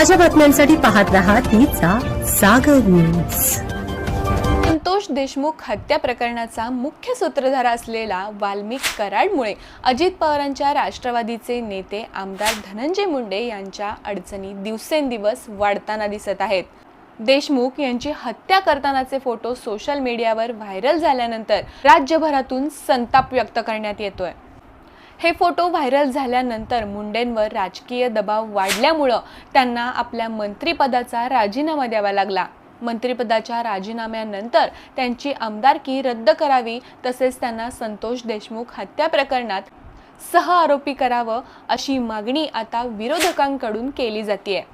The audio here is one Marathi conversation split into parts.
ताज्या बातम्यांसाठी पाहत रहा तिचा सागर न्यूज संतोष देशमुख हत्या प्रकरणाचा मुख्य सूत्रधार असलेला वाल्मिक कराडमुळे अजित पवारांच्या राष्ट्रवादीचे नेते आमदार धनंजय मुंडे यांच्या अडचणी दिवसेंदिवस वाढताना दिसत आहेत. देशमुख यांची हत्या करतानाचे फोटो सोशल मीडियावर व्हायरल झाल्यानंतर राज्यभरातून संताप व्यक्त करण्यात येतोय. हे फोटो व्हायरल झाल्यानंतर मुंडेंवर राजकीय दबाव वाढल्यामुळं त्यांना आपल्या मंत्रिपदाचा राजीनामा द्यावा लागला. मंत्रिपदाच्या राजीनाम्यानंतर त्यांची आमदारकी रद्द करावी तसेच त्यांना संतोष देशमुख हत्या प्रकरणात सह आरोपी करावं अशी मागणी आता विरोधकांकडून केली जाते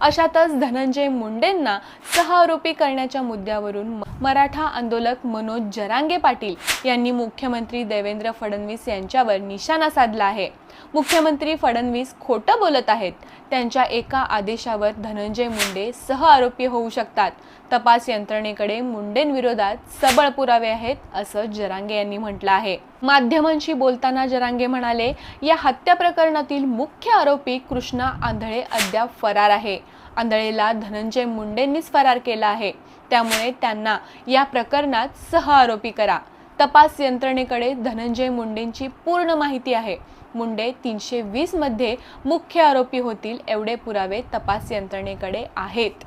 अशातच धनंजय मुंडेंना सह आरोपी करण्याच्या मुद्द्यावरून मराठा आंदोलक मनोज जरांगे पाटील यांनी मुख्यमंत्री देवेंद्र फडणवीस यांच्यावर निशाणा साधला आहे. मुख्यमंत्री फडणवीस खोटं बोलत आहेत. त्यांच्या एका आदेशावर धनंजय मुंडे सह आरोपी होऊ शकतात. तपास यंत्रणेकडे मुंडेंविरोधात सबळ पुरावे आहेत असं जरांगे यांनी म्हटलं आहे. माध्यमांशी बोलताना जरांगे म्हणाले या हत्या प्रकरणातील मुख्य आरोपी कृष्णा आंधळे अद्याप फरार आहे. आंधळेला धनंजय मुंडेंनीच फरार केला आहे. त्यामुळे त्यांना या प्रकरणात सह आरोपी करा. तपास यंत्रणेकडे धनंजय मुंडेंची पूर्ण माहिती आहे. मुंडे तीनशे वीसमध्ये मुख्य आरोपी होतील एवढे पुरावे तपास यंत्रणेकडे आहेत.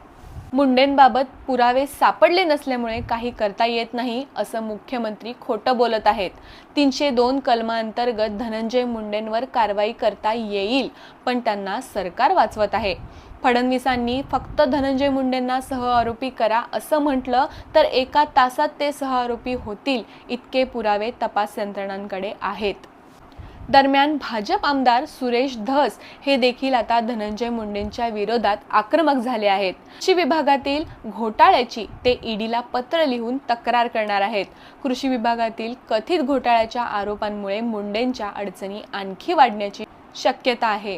मुंडेंबाबत पुरावे सापडले नसल्यामुळे काही करता येत नाही असं मुख्यमंत्री खोटं बोलत आहेत. तीनशे दोन कलमांतर्गत धनंजय मुंडेंवर कारवाई करता येईल पण त्यांना सरकार वाचवत आहे. फडणवीसांनी फक्त धनंजय मुंडेंना सह आरोपी करा असं म्हटलं तर एका तासात ते सह आरोपी होतील इतके पुरावे तपास यंत्रणांकडे आहेत. दरम्यान भाजप आमदार सुरेश धस हे देखील आता धनंजय मुंडेंच्या विरोधात आक्रमक झाले आहेत. कृषी विभागातील घोटाळ्याची ते ईडीला पत्र लिहून तक्रार करणार आहेत. कृषी विभागातील कथित घोटाळ्याच्या आरोपांमुळे मुंडेंच्या अडचणी आणखी वाढण्याची शक्यता आहे.